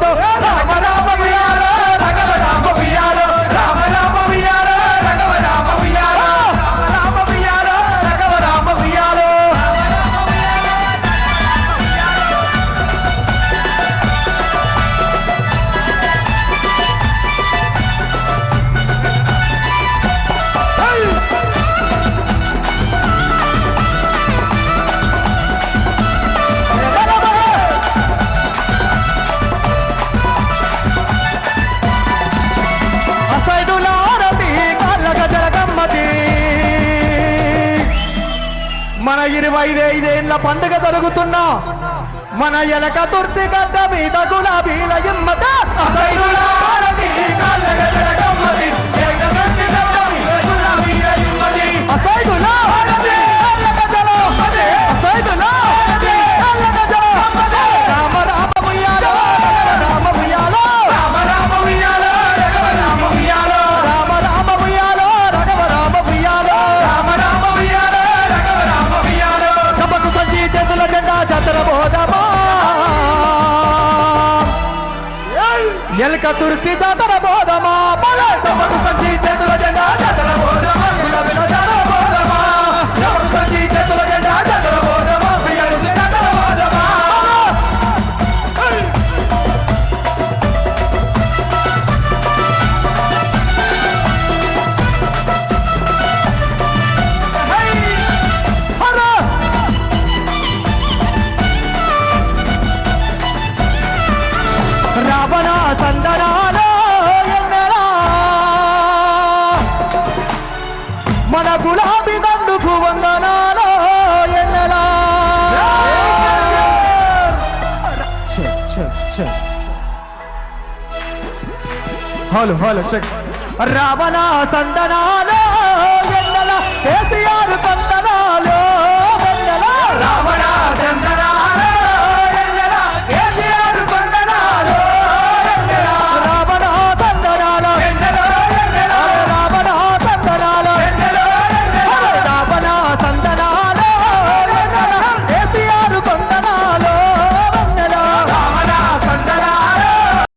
ganador. ¡Eh! మన ఇరవై ఐదేళ్ళ పండుగ జరుగుతున్నా మన ఎలక తుర్తి గడ్డ మీద గులాబీల ఇమ్మత అసలు ఎల్క తుర్తి జాతర బోధమా బల గులాబీ దండుకు వందనాలో ఎన్నలా? Hello hello check. రావణ సందనాలో